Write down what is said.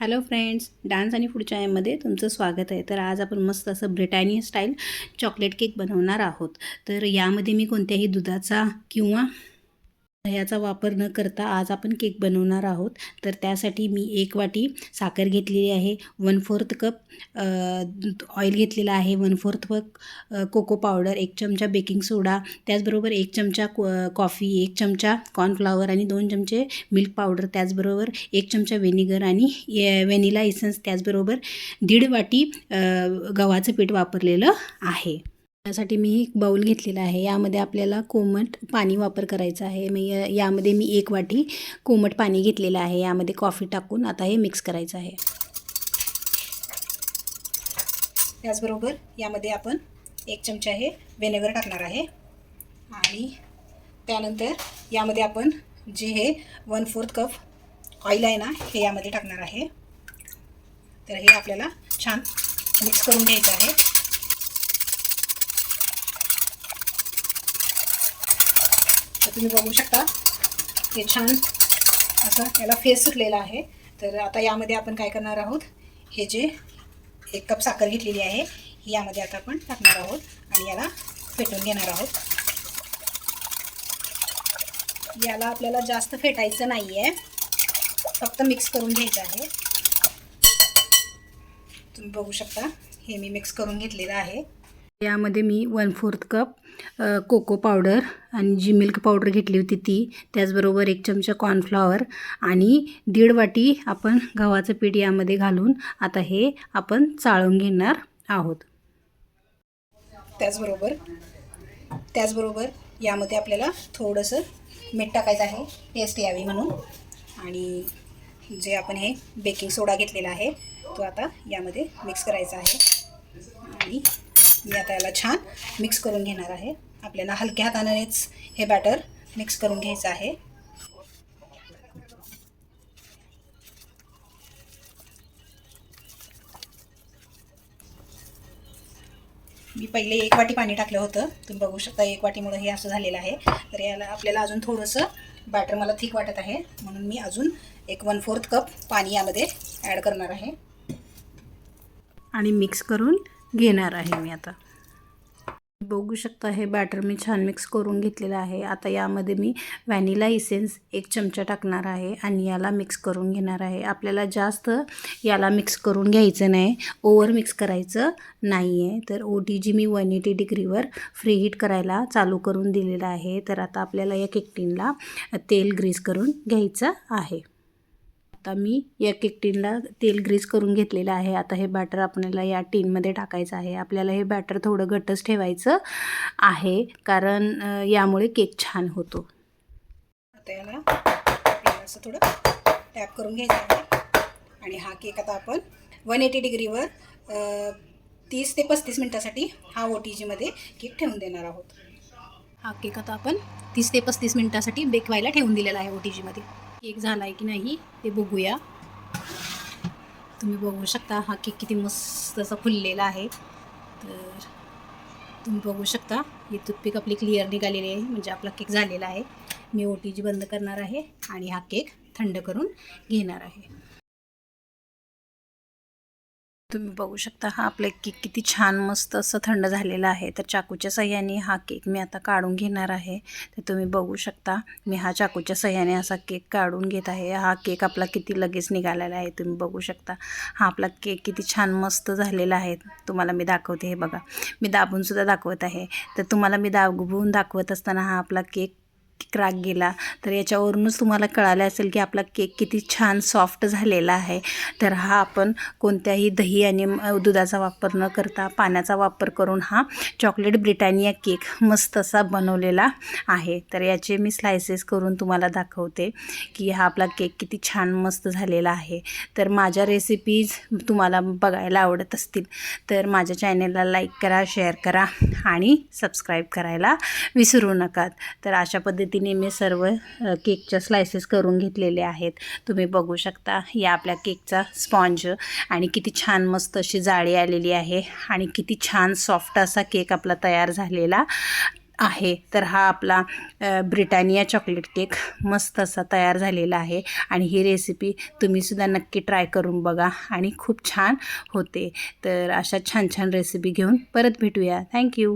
Hello friends dance आणि food चॅनलमध्ये तुमचं स्वागत आहे. तर आज आपण मस्त असं ब्रिटानिया स्टाईल चॉकलेट केक बनवणार आहोत. तर यामध्ये मी कोणत्याही दुधाचा किंवा दह्याचा वापर न करता आज आपण केक बनवणार आहोत. तर त्यासाठी मी एक वाटी साखर घेतलेली आहे वन फोर्थ कप ऑइल घेतलेला आहे one fourth cup cocoa powder एक चमचा बेकिंग सोडा त्याचबरोबर एक चमचा कॉफी एक चमचा कॉर्नफ्लावर आणि दोन चमचे मिल्क पावडर त्याचबरोबर एक चमचा व्हेनिगर आणि व्हॅनिला इसन्स त्याचबरोबर दीड वाटी गव्हाचं पीठ वापरलेलं आहे. त्यासाठी मी एक बाऊल घेतलेला आहे. यामध्ये आपल्याला कोमट पाणी वापर करायचं आहे. मी यामध्ये मी एक वाटी कोमट पाणी घेतलेलं आहे. यामध्ये कॉफी टाकून आता हे मिक्स करायचं आहे. त्याचबरोबर यामध्ये आपण एक चमचा हे व्हिनेगर टाकणार आहे. आणि त्यानंतर यामध्ये आपण जे हे वन फोर्थ कप ऑइल आहे ना हे यामध्ये टाकणार आहे. तर हे आपल्याला छान मिक्स करून घ्यायचं आहे. तर तुम्ही बघू शकता. हे छान असं याला फेस सुटलेला आहे. तर आता यामध्ये आपण काय करणार आहोत? हे जे एक कप साखर घेतलेली आहे ही यामध्ये आता आपण टाकणार आहोत आणि याला फेटून घेणार आहोत. याला आपल्याला जास्त फेटायचं नाही आहे फक्त मिक्स करून घ्यायचं आहे. तुम्ही बघू शकता हे मी मिक्स करून घेतलेलं आहे. यामध्ये मी one fourth cup cocoa powder आणि जी मिल्क पावडर घेतली होती ती. त्याचबरोबर एक चमचा कॉर्नफ्लॉवर आणि दीड वाटी आपण गव्हाचं पीठ यामध्ये घालून आता हे आपण चाळून घेणार आहोत. त्याचबरोबर त्याचबरोबर यामध्ये आपल्याला थोडंसं मीठ टाकायचं आहे टेस्ट यावी म्हणून. आणि जे आपण हे बेकिंग सोडा घेतलेला आहे तो आता यामध्ये मिक्स करायचा आहे. आणि मी आता याला छान मिक्स करून घेणार आहे. आपल्याला हलक्या हातानेच हे बॅटर मिक्स करून घ्यायचं आहे. मी पहिले एक वाटी पाणी टाकलं होतं. तुम्ही बघू शकता एक वाटीमुळे हे असं झालेलं आहे. तर याला आपल्याला अजून थोडंसं बॅटर मला ठीक वाटत आहे. म्हणून मी अजून एक वन फोर्थ कप पाणी यामध्ये ॲड करणार आहे. आणि मिक्स करून घेणार आहे मी आता. बघू शकता हे बॅटर मी छान मिक्स करून घेतलेलं आहे. आता यामध्ये मी व्हॅनिला इसेन्स एक चमचा टाकणार आहे आणि याला मिक्स करून घेणार आहे. आपल्याला जास्त याला मिक्स करून घ्यायचं नाही. ओव्हर मिक्स करायचं नाही आहे तर ओ टी जी मी वन एटी डिग्रीवर फ्री हीट करायला चालू करून दिलेलं आहे. तर आता आपल्याला या केक तेल ग्रीस करून घ्यायचं आहे. आता मी या केक टीनला तेल ग्रीस करून घेतलेलं आहे. आता हे बॅटर आपल्याला या टीनमध्ये टाकायचं आहे. आपल्याला हे बॅटर थोडं घट्टच ठेवायचं आहे कारण यामुळे केक छान होतो. आता याला असं थोडं टॅप करून घ्यायचं आहे. आणि हा केक आता आपण वन एटी डिग्रीवर तीस ते पस्तीस मिनटासाठी हा ओ टी जीमध्ये केक ठेवून देणार आहोत. हा केक आता आपण तीस ते पस्तीस मिनटासाठी बेक व्हायला ठेवून दिलेला आहे ओ टी जीमध्ये केक झाला आहे की नाही ते बघूया. तुम्ही बघू शकता हा केक किती मस्त असा फुललेला आहे. तर तुम्ही बघू शकता ही टूथपिक आपली क्लिअर निघालेली आहे म्हणजे आपला केक झालेला आहे. मी ओ टी जी बंद करणार आहे आणि हा केक थंड करून घेणार आहे. तुम्ही बघू शकता हा आपला केक किती छान मस्त असं थंड झालेला आहे. तर चाकूच्या सह्याने हा केक मी आता काढून घेणार आहे. तर तुम्ही बघू शकता मी हा चाकूच्या सह्याने असा केक काढून घेत आहे. हा केक आपला किती लगेच निघालेला आहे तुम्ही बघू शकता. हा आपला केक किती छान मस्त झालेला आहे. तुम्हाला मी दाखवते हे बघा. मी दाबूनसुद्धा दाखवत आहे. तर तुम्हाला मी दाबून दाखवत असताना हा आपला केक क्रॅक गेला तर याच्यावरूनच तुम्हाला कळालं असेल की आपला केक किती छान सॉफ्ट झालेला आहे. तर हा आपण कोणत्याही दही आणि दुधाचा वापर न करता पाण्याचा वापर करून हा चॉकलेट ब्रिटानिया केक मस्त असा बनवलेला आहे. तर याचे मी स्लायसेस करून तुम्हाला दाखवते की हा आपला केक किती छान मस्त झालेला आहे. तर माझ्या रेसिपीज तुम्हाला बघायला आवडत असतील तर माझ्या चॅनेलला लाईक करा शेअर करा आणि सबस्क्राईब करायला विसरू नका. तर अशा पद्धतीने मी सर्व केकच्या स्लायसेस करून घेतलेले आहेत. तुम्ही बघू शकता या आपल्या केकचा स्पॉन्ज आणि किती छान मस्त अशी जाळी आलेली आहे आणि किती छान सॉफ्ट असा केक आपला तयार झालेला आहे. तर हा आपला ब्रिटानिया चॉकलेट केक मस्त असा तयार झालेला आहे आणि ही रेसिपी तुम्हीसुद्धा नक्की ट्राय करून बघा आणि खूप छान होते. तर अशा छान छान रेसिपी घेऊन परत भेटूया. थँक्यू